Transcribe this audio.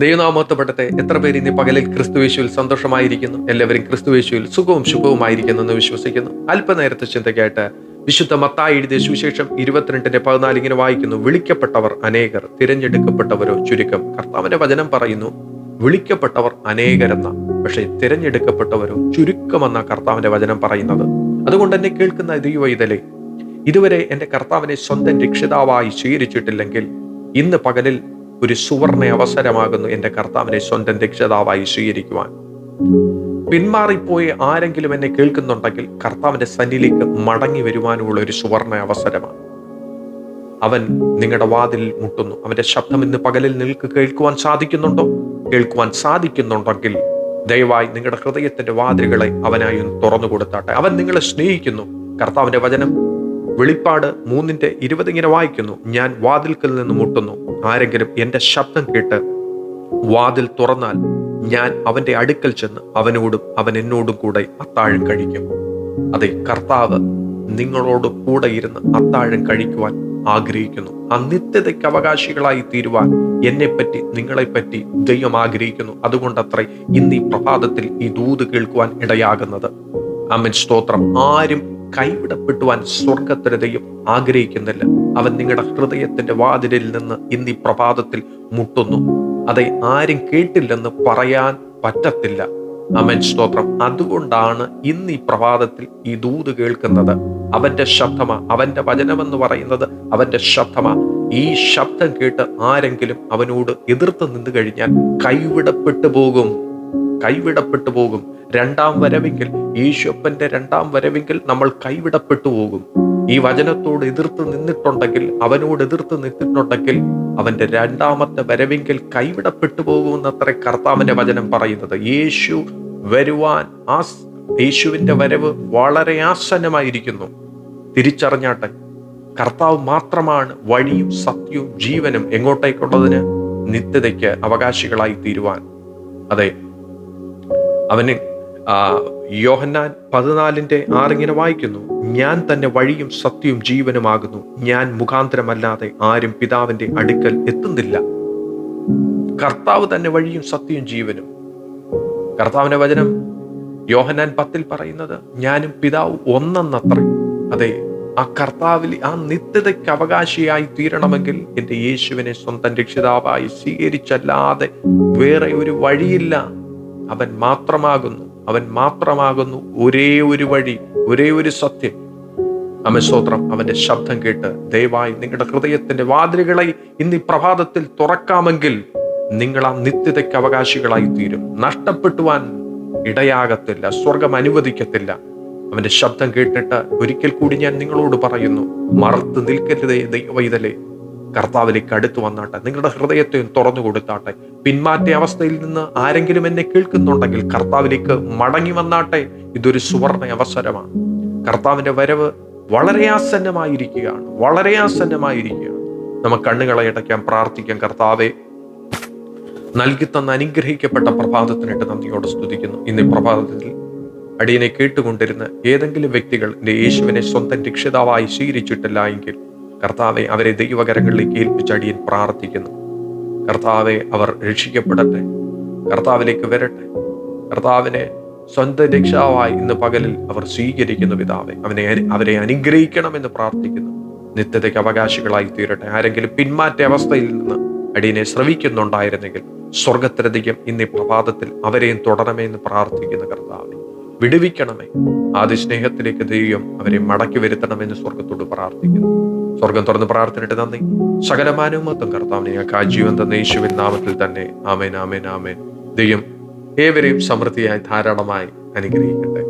ദൈവനാമത്തപ്പെട്ടത്തെ എത്ര പേര് ഇന്ന് പകലിൽ ക്രിസ്തുവേശുവിൽ സന്തോഷമായിരിക്കുന്നു? എല്ലാവരും ക്രിസ്തുവേശുവിൽ സുഖവും ശുഭവുമായിരിക്കുന്നു എന്ന് വിശ്വസിക്കുന്നു. അല്പനേരത്തെ ചിന്തയ്ക്കായിട്ട് വിശുദ്ധ മത്തായി എഴുതിയ സുവിശേഷം ഇരുപത്തിരണ്ടിന്റെ പതിനാല് ഇങ്ങനെ വായിക്കുന്നു. വിളിക്കപ്പെട്ടവർ അനേകർ തിരഞ്ഞെടുക്കപ്പെട്ടവരോ ചുരുക്കം. കർത്താവിന്റെ വചനം പറയുന്നു വിളിക്കപ്പെട്ടവർ അനേകരെന്ന. പക്ഷേ തിരഞ്ഞെടുക്കപ്പെട്ടവരോ ചുരുക്കമെന്ന കർത്താവിന്റെ വചനം പറയുന്നത്. അതുകൊണ്ട് എന്നെ കേൾക്കുന്ന ദൈവ ഇതലെ ഇതുവരെ എന്റെ കർത്താവിനെ സ്വന്തം രക്ഷിതാവായി സ്വീകരിച്ചിട്ടില്ലെങ്കിൽ ഇന്ന് പകലിൽ ഒരു സുവർണ അവസരമാകുന്നു എന്റെ കർത്താവിനെ സ്വന്തം രക്ഷിതാവായി സ്വീകരിക്കുവാൻ. പിന്മാറിപ്പോയി ആരെങ്കിലും എന്നെ കേൾക്കുന്നുണ്ടെങ്കിൽ കർത്താവിന്റെ സന്നിധിയിലേക്ക് മടങ്ങി വരുവാനുമുള്ള ഒരു സുവർണ അവസരമാണ്. അവൻ നിങ്ങളുടെ വാതിൽ മുട്ടുന്നു. അവന്റെ ശബ്ദം ഇന്ന് പകലിൽ നിങ്ങൾക്ക് കേൾക്കുവാൻ സാധിക്കുന്നുണ്ടോ? കേൾക്കുവാൻ സാധിക്കുന്നുണ്ടെങ്കിൽ ദയവായി നിങ്ങളുടെ ഹൃദയത്തിന്റെ വാതിലുകളെ അവനായി ഒന്ന് തുറന്നു കൊടുത്താട്ടെ. അവൻ നിങ്ങളെ സ്നേഹിക്കുന്നു. കർത്താവിന്റെ വചനം വെളിപ്പാട് മൂന്നിന്റെ ഇരുപത് ഇങ്ങനെ വായിക്കുന്നു. ഞാൻ വാതിൽക്കൽ നിന്ന് മുട്ടുന്നു. ആരെങ്കിലും എന്റെ ശബ്ദം കേട്ട് വാതിൽ തുറന്നാൽ ഞാൻ അവന്റെ അടുക്കൽ ചെന്ന് അവനോടും അവൻ എന്നോടും കൂടെ അത്താഴം കഴിക്കും. അതെ കർത്താവ് നിങ്ങളോട് കൂടെ ഇരുന്ന് അത്താഴം കഴിക്കുവാൻ ആഗ്രഹിക്കുന്നു. ആ നിത്യതയ്ക്ക് അവകാശികളായി തീരുവാൻ എന്നെപ്പറ്റി നിങ്ങളെപ്പറ്റി ദൈവം ആഗ്രഹിക്കുന്നു. അതുകൊണ്ടത്രേ ഇന്ന് ഈ പ്രഭാതത്തിൽ ഈ ദൂത് കേൾക്കുവാൻ ഇടയാകുന്നത്. അമ്മൻ സ്തോത്രം. ആരും കൈവിടപ്പെട്ടുവാൻ സ്വർഗത്തിന് ദൈവം ആഗ്രഹിക്കുന്നില്ല. അവൻ നിങ്ങളുടെ ഹൃദയത്തിന്റെ വാതിലിൽ നിന്ന് ഇന്ന് ഈ പ്രഭാതത്തിൽ മുട്ടുന്നു. അതെ ആരും കേട്ടില്ലെന്ന് പറയാൻ പറ്റത്തില്ല. അമൻ സ്തോത്രം. അതുകൊണ്ടാണ് ഇന്ന് ഈ പ്രഭാതത്തിൽ ഈ ദൂത് കേൾക്കുന്നത്. അവന്റെ ശബ്ദമാ അവന്റെ വചനമെന്ന് പറയുന്നത് അവന്റെ ശബ്ദമാ. ഈ ശബ്ദം കേട്ട് ആരെങ്കിലും അവനോട് എതിർത്ത് നിന്ന് കഴിഞ്ഞാൽ കൈവിടപ്പെട്ടു പോകും. കൈവിടപ്പെട്ടു പോകും. രണ്ടാം വരവെങ്കിൽ യേശുപ്പന്റെ രണ്ടാം വരവെങ്കിൽ നമ്മൾ കൈവിടപ്പെട്ടു പോകും. ഈ വചനത്തോട് എതിർത്ത് നിന്നിട്ടുണ്ടെങ്കിൽ അവനോട് എതിർത്ത് നിന്നിട്ടുണ്ടെങ്കിൽ അവന്റെ രണ്ടാമത്തെ വരവെങ്കിൽ കൈവിടപ്പെട്ടു പോകുമെന്നത്ര കർത്താവിന്റെ വചനം പറയുന്നത്. യേശു വരുവാൻ ആസ് യേശുവിന്റെ വരവ് വളരെ ആസന്നമായിരിക്കുന്നു. തിരിച്ചറിഞ്ഞാട്ടെ കർത്താവ് മാത്രമാണ് വഴിയും സത്യവും ജീവനും എങ്ങോട്ടേക്കുള്ളതിന് നിത്യതയ്ക്ക് അവകാശികളായി തീരുവാൻ. അതെ അവന് യോഹന്നാൻ പതിനാലിന്റെ ആറിങ്ങനെ വായിക്കുന്നു. ഞാൻ തന്നെ വഴിയും സത്യവും ജീവനുമാകുന്നു. ഞാൻ മുഖാന്തരമല്ലാതെ ആരും പിതാവിന്റെ അടുക്കൽ എത്തുന്നില്ല. കർത്താവ് തന്നെ വഴിയും സത്യവും ജീവനും. കർത്താവിന്റെ വചനം യോഹന്നാൻ പത്തിൽ പറയുന്നത് ഞാനും പിതാവ് ഒന്നെന്നത്രേ. അതെ ആ കർത്താവിൽ ആ നിത്യതയ്ക്ക് അവകാശിയായി തീരണമെങ്കിൽ എന്റെ യേശുവിനെ സ്വന്തം രക്ഷിതാവായി സ്വീകരിച്ചല്ലാതെ വേറെ ഒരു വഴിയില്ല. അവൻ മാത്രമാകുന്നു. അവൻ മാത്രമാകുന്നു ഒരേ ഒരു വഴി ഒരേ ഒരു സത്യം. അമസ്തോത്രം അവന്റെ ശബ്ദം കേട്ട് ദയവായി നിങ്ങളുടെ ഹൃദയത്തിന്റെ വാതിലുകളെ ഇന്ന് ഈ പ്രഭാതത്തിൽ തുറക്കാമെങ്കിൽ നിങ്ങൾ ആ നിത്യതയ്ക്ക് അവകാശികളായി തീരും നഷ്ടപ്പെട്ടുവാൻ ഇടയാകത്തില്ല സ്വർഗം അനുവദിക്കത്തില്ല. അവന്റെ ശബ്ദം കേട്ടിട്ട് ഒരിക്കൽ കൂടി ഞാൻ നിങ്ങളോട് പറയുന്നു മറത്ത് നിൽക്കരുതേ ദൈവ ഇതലേ കർത്താവിലേക്ക് അടുത്തു വന്നാട്ടെ നിങ്ങളുടെ ഹൃദയത്തെയും തുറന്നു കൊടുത്താട്ടെ. പിന്മാറ്റ അവസ്ഥയിൽ നിന്ന് ആരെങ്കിലും എന്നെ കേൾക്കുന്നുണ്ടെങ്കിൽ കർത്താവിലേക്ക് മടങ്ങി വന്നാട്ടെ. ഇതൊരു സുവർണ അവസരമാണ്. കർത്താവിന്റെ വരവ് വളരെ ആസന്നമായിരിക്കുകയാണ്. വളരെ ആസന്നമായിരിക്കുകയാണ്. നമുക്ക് കണ്ണുകളെ അടയ്ക്കാൻ പ്രാർത്ഥിക്കാം. കർത്താവെ നൽകി തന്ന അനുഗ്രഹിക്കപ്പെട്ട പ്രഭാതത്തിനായിട്ട് നന്ദിയോട് സ്തുതിക്കുന്നു. ഇന്ന് പ്രഭാതത്തിൽ അടിയനെ കേട്ടുകൊണ്ടിരുന്ന ഏതെങ്കിലും വ്യക്തികൾ എന്റെ യേശുവിനെ സ്വന്തം രക്ഷിതാവായി സ്വീകരിച്ചിട്ടില്ല എങ്കിൽ കർത്താവെ അവരെ ദൈവകരങ്ങളിലേക്ക് ഏൽപ്പിച്ച് അടിയൻ പ്രാർത്ഥിക്കുന്നു. കർത്താവെ അവർ രക്ഷിക്കപ്പെടട്ടെ. കർത്താവിലേക്ക് വരട്ടെ. കർത്താവിനെ സ്വന്തം രക്ഷാവായി ഇന്ന് പകലിൽ അവർ സ്വീകരിക്കുന്നു പിതാവെ. അവനെ അവരെ അനുഗ്രഹിക്കണമെന്ന് പ്രാർത്ഥിക്കുന്നു. നിത്യതയ്ക്ക് അവകാശികളായി തീരട്ടെ. ആരെങ്കിലും പിന്മാറ്റ അവസ്ഥയിൽ നിന്ന് അടിയനെ ശ്രവിക്കുന്നുണ്ടായിരുന്നെങ്കിൽ സ്വർഗത്തിലധികം ഇന്ന് പ്രഭാതത്തിൽ അവരെയും തുടരണമേ എന്ന് പ്രാർത്ഥിക്കുന്ന കർത്താവെ. വിടുവിക്കണമേ. ആദ്യ സ്നേഹത്തിലേക്ക് ദൈവം അവരെ മടക്കി വരുത്തണമെന്ന് സ്വർഗത്തോട് പ്രാർത്ഥിക്കുന്നു. സ്വർഗം തുറന്ന് പ്രാർത്ഥനയിട്ട് നന്ദി. സകലമാനവും മൊത്തം കർത്താവിനെ ഞങ്ങൾക്ക് ആ ജീവൻ തന്ന യേശുവിൻ നാമത്തിൽ തന്നെ. ആമേൻ ആമേൻ ആമേൻ. ദൈവം ഏവരെയും സമൃദ്ധിയായി ധാരാളമായി അനുഗ്രഹിക്കട്ടെ.